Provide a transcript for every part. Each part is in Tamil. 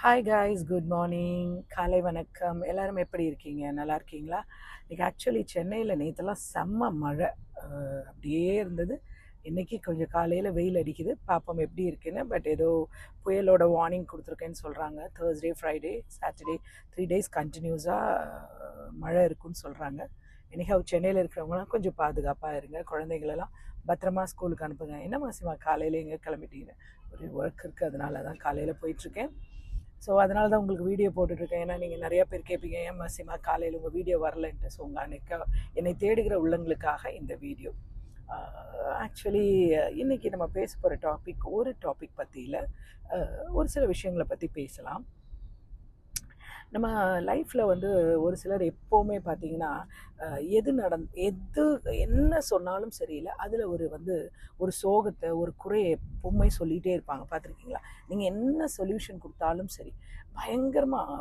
ஹாய் காய்ஸ் குட் மார்னிங் காலை வணக்கம். எல்லாரும் எப்படி இருக்கீங்க? நல்லா இருக்கீங்களா? இன்னைக்கு ஆக்சுவலி சென்னையில் நேற்றுலாம் செம்ம மழை. அப்படியே இருந்தது. இன்றைக்கி கொஞ்சம் காலையில் வெயில் அடிக்குது. பார்ப்போம் எப்படி இருக்குன்னு. பட் ஏதோ புயலோட வார்னிங் கொடுத்துருக்கேன்னு சொல்கிறாங்க Thursday Friday Saturday three days கண்டினியூஸாக மழை இருக்குன்னு சொல்கிறாங்க எனிஹவ் சென்னையில் இருக்கிறவங்களாம் கொஞ்சம் பாதுகாப்பாக இருங்க. குழந்தைங்களெல்லாம் பத்திரமா ஸ்கூலுக்கு அனுப்புங்க. என்ன மாசிமா காலையில் எங்கே கிளம்பிட்டீங்க ஒரு ஒர்க் இருக்குது அதனால தான் காலையில் போயிட்டுருக்கேன் ஸோ அதனால தான் உங்களுக்கு வீடியோ போட்டுட்ருக்கேன் ஏன்னா நீங்கள் நிறையா பேர் கேட்பீங்க ஏன் மசிமா காலையில் உங்கள் வீடியோ வரலன்ட்டு. ஸோ உங்கள் அன்னைக்கு என்னை தேடுகிற உள்ளங்களுக்காக இந்த வீடியோ ஆக்சுவலி இன்றைக்கி நம்ம பேச போகிற டாபிக் ஒரு டாபிக் பற்றியில் ஒரு சில விஷயங்களை பற்றி பேசலாம். நம்ம லைஃப்பில் வந்து ஒரு சிலர் எப்போவுமே பார்த்தீங்கன்னா எது நடந் எது என்ன சொன்னாலும் சரியில்லை. அதில் ஒரு வந்து ஒரு சோகத்தை ஒரு குறையை எப்பவுமே சொல்லிகிட்டே இருப்பாங்க. பார்த்துருக்கீங்களா? நீங்கள் என்ன சொல்யூஷன் கொடுத்தாலும் சரி. பயங்கரமாக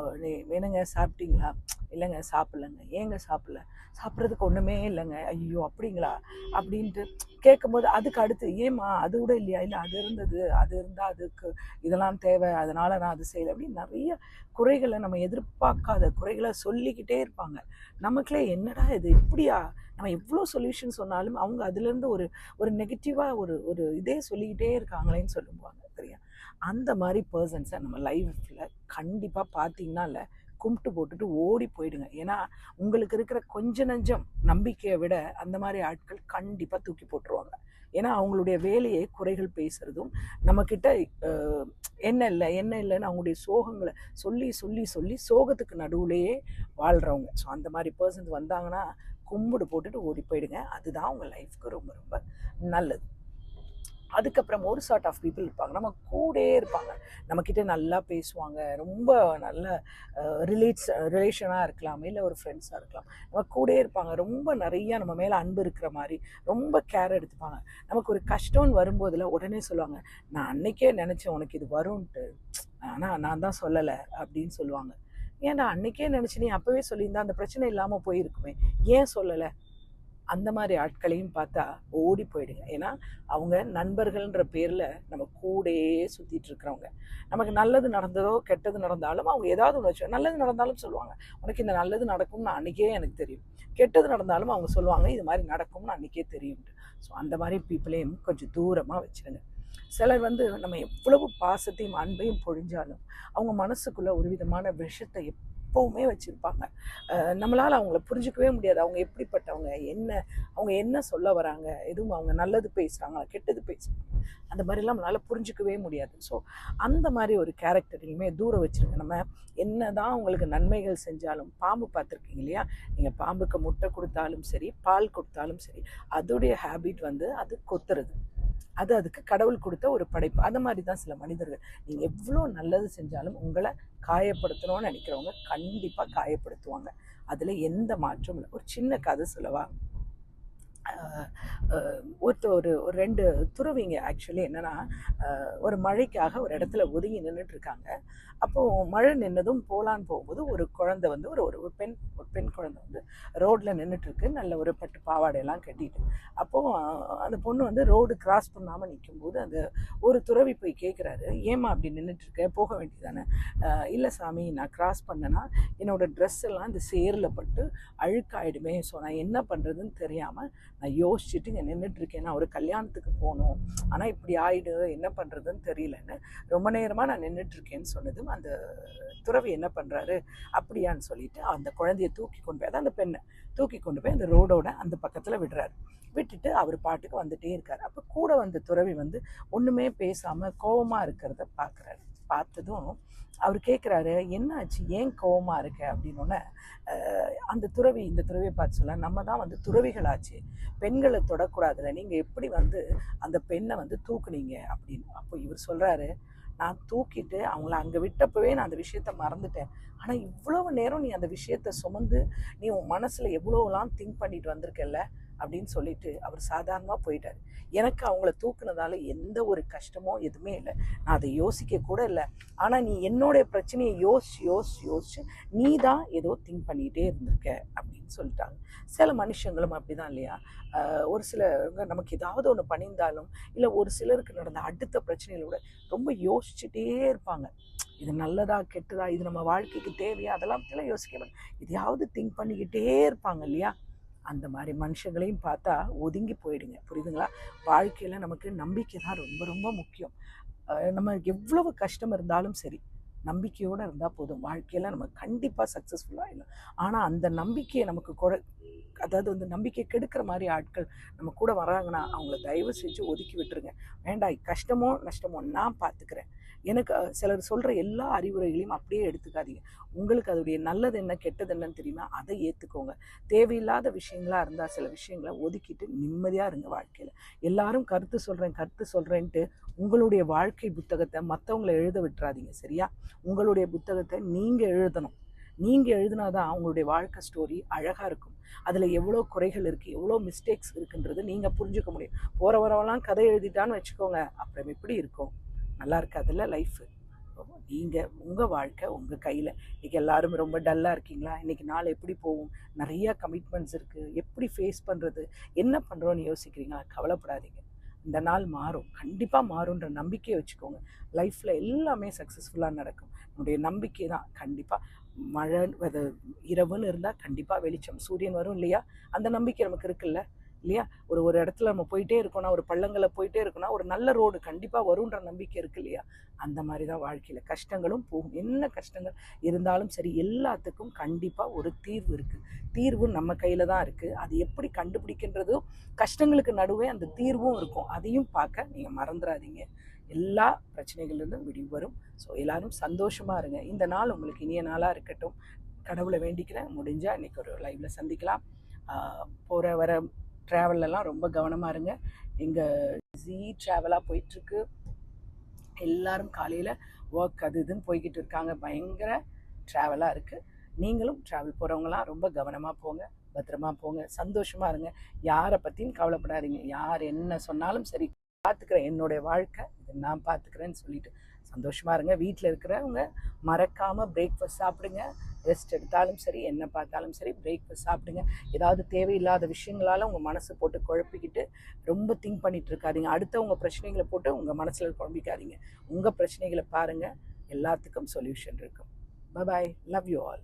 வேணுங்க சாப்பிட்டீங்களா? இல்லைங்க சாப்பிட்லங்க. ஏங்க சாப்பிட்ல? சாப்பிட்றதுக்கு ஒன்றுமே இல்லைங்க. ஐயோ அப்படிங்களா? அப்படின்ட்டு கேட்கும்போது அதுக்கு அடுத்து ஏம்மா அது கூட இல்லையா? இல்லை அது இருந்தது அது இருந்தால் அதுக்கு இதெல்லாம் தேவை அதனால் நான் அது செய்யலை. அப்படின்னு நிறைய குறைகளை நம்ம எதிர்பார்க்காத குறைகளை சொல்லிக்கிட்டே இருப்பாங்க. நமக்குள்ளே என்னடா இது? இப்படியா? நம்ம எவ்வளோ சொல்யூஷன் சொன்னாலும் அவங்க அதுலேருந்து ஒரு ஒரு நெகட்டிவாக ஒரு ஒரு இதே சொல்லிக்கிட்டே இருக்காங்களேன்னு சொல்லுவாங்க சரியா? அந்த மாதிரி பர்சன்ஸை நம்ம லைஃப்பில் கண்டிப்பாக பார்த்தீங்கன்னா இல்லை கும்பிட்டு போட்டுட்டு ஓடி போயிடுங்க. ஏன்னா உங்களுக்கு இருக்கிற கொஞ்ச நஞ்சம் நம்பிக்கையை விட அந்த மாதிரி ஆட்கள் கண்டிப்பாக தூக்கி போட்டுருவாங்க. ஏன்னா அவங்களுடைய வேலையை குறைகள் பேசுறதும் நம்மக்கிட்ட என்ன இல்லை என்ன இல்லைன்னு அவங்களுடைய சோகங்களை சொல்லி சொல்லி சொல்லி சோகத்துக்கு நடுவுலையே வாழ்கிறவங்க ஸோ அந்த மாதிரி பர்சன்ஸ் வந்தாங்கன்னா கும்பிடு போட்டுட்டு ஓடி போயிடுங்க. அதுதான் உங்கள் லைஃப்க்கு ரொம்ப ரொம்ப நல்லது. அதுக்கப்புறம் ஒரு சார்ட் ஆஃப் பீப்புள் இருப்பாங்க. நம்ம கூட இருப்பாங்க. நம்மக்கிட்ட நல்லா பேசுவாங்க. ரொம்ப நல்ல ரிலேட்ஸ் ரிலேஷனாக இருக்கலாம். இல்லை ஒரு ஃப்ரெண்ட்ஸாக இருக்கலாம். நம்ம கூட இருப்பாங்க. ரொம்ப நிறையா நம்ம மேலே அன்பு இருக்கிற மாதிரி ரொம்ப கேர் எடுத்துப்பாங்க. நமக்கு ஒரு கஷ்டம்னு வரும்போதில் உடனே சொல்லுவாங்க நான் அன்னைக்கே நினச்சேன் உனக்கு இது வரும்ன்ட்டு. ஆனால் நான் தான் சொல்லலை அப்படின்னு சொல்லுவாங்க. ஏன்டா அன்னைக்கே நினச்சி நீ அப்போவே சொல்லியிருந்தா அந்த பிரச்சனை இல்லாமல் போயிருக்குமே. ஏன் சொல்லலை? அந்த மாதிரி ஆட்களையும் பார்த்தா ஓடி போயிடுங்க. ஏன்னா அவங்க நண்பர்கள்ன்ற பேரில் நம்ம கூடயே சுற்றிட்டு இருக்கிறவங்க. நமக்கு நல்லது நடந்ததோ கெட்டது நடந்தாலும் அவங்க ஏதாவது ஒன்று வச்சு நல்லது நடந்தாலும் சொல்லுவாங்க. உனக்கு இந்த நல்லது நடக்கும்னு அன்றைக்கே எனக்கு தெரியும். கெட்டது நடந்தாலும் அவங்க சொல்லுவாங்க இது மாதிரி நடக்கும்னு அன்றைக்கே தெரியும் ஸோ அந்த மாதிரி பீப்புளையும் கொஞ்சம் தூரமாக வச்சுருங்க. சிலர் வந்து நம்ம எவ்வளவு பாசத்தையும் அன்பையும் பொழிஞ்சாலும் அவங்க மனசுக்குள்ளே ஒரு விதமான விஷத்தை எப்போவுமே வச்சுருப்பாங்க. நம்மளால் அவங்கள புரிஞ்சுக்கவே முடியாது. அவங்க எப்படிப்பட்டவங்க? என்ன அவங்க என்ன சொல்ல வராங்க? எதுவும் அவங்க நல்லது பேசுகிறாங்களா கெட்டது பேசுகிறாங்க அந்த மாதிரிலாம் நம்மளால் புரிஞ்சுக்கவே முடியாது. ஸோ அந்த மாதிரி ஒரு கேரக்டரையுமே தூரம் வச்சுருங்க. நம்ம என்ன தான் உங்களுக்கு நன்மைகள் செஞ்சாலும் பாம்பு பார்த்துருக்கீங்க இல்லையா? நீங்கள் பாம்புக்கு முட்டை கொடுத்தாலும் சரி பால் கொடுத்தாலும் சரி அதோடைய ஹேபிட் வந்து அது கொத்துறது. அது அதுக்கு கடவுள் கொடுத்த ஒரு படைப்பு. அந்த மாதிரி தான் சில மனிதர்கள். நீங்கள் எவ்வளோ நல்லது செஞ்சாலும் உங்களை காயப்படுத்தணும்னு நினைக்கிறவங்க கண்டிப்பாக காயப்படுத்துவாங்க. அதில் எந்த மாற்றமும் இல்லை. ஒரு சின்ன கதை சொல்லவா? ஒருத்த ஒரு ஒரு ரெண்டு துறவிங்க ஆக்சுவலி என்னென்னா ஒரு மழைக்காக ஒரு இடத்துல ஒதுங்கி நின்றுட்டுருக்காங்க அப்போது மழை நின்னதும் போலான்னு போகும்போது ஒரு குழந்தை வந்து ஒரு ஒரு ஒரு பெண் ஒரு பெண் குழந்தை வந்து ரோட்டில் நின்றுட்டுருக்கு நல்ல ஒரு பட்டு பாவாடையெல்லாம் கட்டிட்டு. அப்போது அந்த பொண்ணு வந்து ரோடு கிராஸ் பண்ணாமல் நிற்கும்போது அந்த ஒரு துறவி போய் கேட்குறாரு ஏமா அப்படி நின்றுட்டுருக்க போக வேண்டியதானே இல்லை சாமி நான் கிராஸ் பண்ணேன்னா என்னோடய ட்ரெஸ் எல்லாம் இந்த சேரில் பட்டு அழுக்காயிடுமே. ஸோ நான் என்ன பண்ணுறதுன்னு தெரியாமல் நான் யோசிச்சுட்டு இங்கே நின்றுட்டுருக்கேன் நான் ஒரு கல்யாணத்துக்கு போகணும் ஆனால் இப்படி ஆயிடு என்ன பண்ணுறதுன்னு தெரியலன்னு ரொம்ப நேரமாக நான் நின்றுட்டுருக்கேன்னு சொன்னதும் அந்த துறவி என்ன பண்ணுறாரு அப்படியான்னு சொல்லிட்டு அந்த குழந்தைய தூக்கி கொண்டு போய் அதான் அந்த பெண்ணை தூக்கி கொண்டு போய் அந்த ரோடோட அந்த பக்கத்தில் விடுறாரு. விட்டுட்டு அவர் பாட்டுக்கு வந்துட்டே இருக்கார். அப்போ கூட வந்த துறவி வந்து ஒன்றுமே பேசாமல் கோவமாக இருக்கிறத பார்க்குறாரு பார்த்ததும் அவர் கேட்குறாரு என்னாச்சு? ஏன் கோவமாக இருக்க? அப்படின்னோடனே அந்த துறவி இந்த துறவியை பார்த்து சொல்ல நம்ம தான் வந்து துறவிகளாச்சு. பெண்களை தொடக்கூடாதுல. நீங்கள் எப்படி வந்து அந்த பெண்ணை வந்து தூக்குனீங்க? அப்படின்னு. அப்போ இவர் சொல்கிறாரு நான் தூக்கிட்டு அவங்கள அங்கே விட்டப்பவே நான் அந்த விஷயத்த மறந்துட்டேன். ஆனால் இவ்வளவு நேரம் நீ அந்த விஷயத்த சுமந்து நீ உன் மனசில் எவ்வளோலாம் திங்க் பண்ணிட்டு வந்திருக்கல்ல அப்படின்னு சொல்லிட்டு அவர் சாதாரணமாக போயிட்டார். எனக்கு அவங்கள தூக்குனதால எந்த ஒரு கஷ்டமோ எதுவுமே இல்லை. நான் அதை யோசிக்க கூட இல்லை. ஆனால் நீ என்னுடைய பிரச்சனையை யோசிச்சு யோசிச்சு யோசிச்சு நீ தான் ஏதோ திங்க் பண்ணிகிட்டே இருந்திருக்க அப்படின்னு சொல்லிட்டாங்க. சில மனுஷங்களும் அப்படிதான் இல்லையா? ஒரு சிலவங்க நமக்கு ஏதாவது ஒன்று பண்ணியிருந்தாலும் இல்லை ஒரு சிலருக்கு நடந்த அடுத்த பிரச்சனைகளோட ரொம்ப யோசிச்சுட்டே இருப்பாங்க. இது நல்லதா கெட்டதா இது நம்ம வாழ்க்கைக்கு தேவையா? அதெல்லாம் பற்றிலாம் யோசிக்க மாட்டோம் இதையாவது திங்க் பண்ணிக்கிட்டே இருப்பாங்க இல்லையா? அந்த மாதிரி மனுஷங்களையும் பார்த்தா ஒதுங்கி போயிடுங்க. புரியுதுங்களா? வாழ்க்கையில் நமக்கு நம்பிக்கை தான் ரொம்ப ரொம்ப முக்கியம். நம்ம எவ்வளவு கஷ்டம் இருந்தாலும் சரி நம்பிக்கையோடு இருந்தால் போதும். வாழ்க்கையில் நம்ம கண்டிப்பாக சக்ஸஸ்ஃபுல்லாக இல்லை. ஆனால் அந்த நம்பிக்கையை நமக்கு குறை அதாவது வந்து நம்பிக்கை கெடுக்கிற மாதிரி ஆட்கள் நம்ம கூட வராங்கன்னா அவங்கள தயவு செஞ்சு ஒதுக்கி விட்டுருங்க. வேண்டாம் கஷ்டமோ நஷ்டமோ நான் பார்த்துக்கிறேன் எனக்கு சிலர் சொல்கிற எல்லா அறிவுரைகளையும் அப்படியே எடுத்துக்காதீங்க. உங்களுக்கு அதோடைய நல்லது என்ன கெட்டது என்னன்னு தெரியுமா அதை ஏற்றுக்கோங்க தேவையில்லாத விஷயங்களாக இருந்தால் சில விஷயங்களை ஒதுக்கிட்டு நிம்மதியாக இருங்க வாழ்க்கையில். எல்லாரும் கருத்து சொல்கிறேன் கருத்து சொல்கிறேன்ட்டு உங்களுடைய வாழ்க்கை புத்தகத்தை மற்றவங்கள எழுத விட்டுறாதீங்க சரியா? உங்களுடைய புத்தகத்தை நீங்கள் எழுதணும். நீங்கள் எழுதினாதான் அவங்களுடைய வாழ்க்கை ஸ்டோரி அழகாக இருக்கும். அதில் எவ்வளோ குறைகள் இருக்குது எவ்வளோ மிஸ்டேக்ஸ் இருக்குன்றது நீங்கள் புரிஞ்சுக்க முடியும். போகிற வரவெல்லாம் கதை எழுதிட்டான்னு வச்சுக்கோங்க அப்புறம் எப்படி இருக்கும்? நல்லா இருக்காதுல்ல லைஃபு நீங்கள் உங்கள் வாழ்க்கை உங்கள் கையில். இன்றைக்கி எல்லாரும் ரொம்ப டல்லாக இருக்கீங்களா? இன்றைக்கி நாள் எப்படி போகும்? நிறையா கமிட்மெண்ட்ஸ் இருக்குது எப்படி ஃபேஸ் பண்ணுறது என்ன பண்ணுறோன்னு யோசிக்கிறீங்களா? கவலைப்படாதீங்க. இந்த நாள் மாறும். கண்டிப்பாக மாறுன்ற நம்பிக்கையை வச்சுக்கோங்க. லைஃப்பில் எல்லாமே சக்ஸஸ்ஃபுல்லாக நடக்கும். நம்முடைய நம்பிக்கை தான். கண்டிப்பாக மழை அது இரவுன்னு இருந்தால் கண்டிப்பாக வெளிச்சம். சூரியன் வரும் இல்லையா? அந்த நம்பிக்கை நமக்கு இருக்குல்ல? இல்லையா? ஒரு ஒரு இடத்துல நம்ம போயிட்டே இருக்கோம்னா ஒரு பள்ளங்களை போயிட்டே இருக்கோம்னா ஒரு நல்ல ரோடு கண்டிப்பாக வரும்ன்ற நம்பிக்கை இருக்கு இல்லையா? அந்த மாதிரி தான் வாழ்க்கையில் கஷ்டங்களும் போகும். என்ன கஷ்டங்கள் இருந்தாலும் சரி எல்லாத்துக்கும் கண்டிப்பாக ஒரு தீர்வு இருக்குது தீர்வு நம்ம கையில் தான் இருக்குது அது எப்படி கண்டுபிடிக்கின்றதும் கஷ்டங்களுக்கு நடுவே அந்த தீர்வும் இருக்கும். அதையும் பார்க்க நீங்கள் மறந்துடாதீங்க எல்லா பிரச்சனைகள்லேருந்தும் விடிவு வரும் ஸோ எல்லோரும் சந்தோஷமாக இருங்க. இந்த நாள் உங்களுக்கு இனிய நாளாக இருக்கட்டும். கடவுளை வேண்டிக்கிறேன். முடிஞ்சால் இன்றைக்கி ஒரு லைவில் சந்திக்கலாம். போகிற வர ட்ராவல்லலாம் ரொம்ப கவனமாக இருங்க. எங்கள் ஜீ ட்ராவலாக போயிட்டுருக்கு. எல்லாரும் காலையில் ஒர்க் அது இதுன்னு போய்கிட்டு இருக்காங்க. பயங்கர ட்ராவலாக இருக்குது நீங்களும் ட்ராவல் போகிறவங்களாம் ரொம்ப கவனமாக போங்க. பத்திரமா போங்க. சந்தோஷமாக இருங்க. யாரை பற்றியும் கவலைப்படாதீங்க. யார் என்ன சொன்னாலும் சரி பார்த்துக்கிறேன் என்னுடைய வாழ்க்கை இதை நான் பார்த்துக்கிறேன்னு சொல்லிட்டு சந்தோஷமாக இருங்க. வீட்டில் இருக்கிறவங்க மறக்காமல் பிரேக்ஃபாஸ்ட் சாப்பிடுங்க. ரெஸ்ட் எடுத்தாலும் சரி என்ன பார்த்தாலும் சரி பிரேக்ஃபாஸ்ட் சாப்பிடுங்க. ஏதாவது தேவையில்லாத விஷயங்களால உங்கள் மனசை போட்டு குழப்பிக்கிட்டு ரொம்ப திங்க் பண்ணிட்டு இருக்காதீங்க அடுத்தவங்க பிரச்சனைகளை போட்டு உங்கள் மனசில் குழம்பிக்காதீங்க. உங்கள் பிரச்சனைகளை பாருங்கள் எல்லாத்துக்கும் சொல்யூஷன் இருக்கும். Bye love you all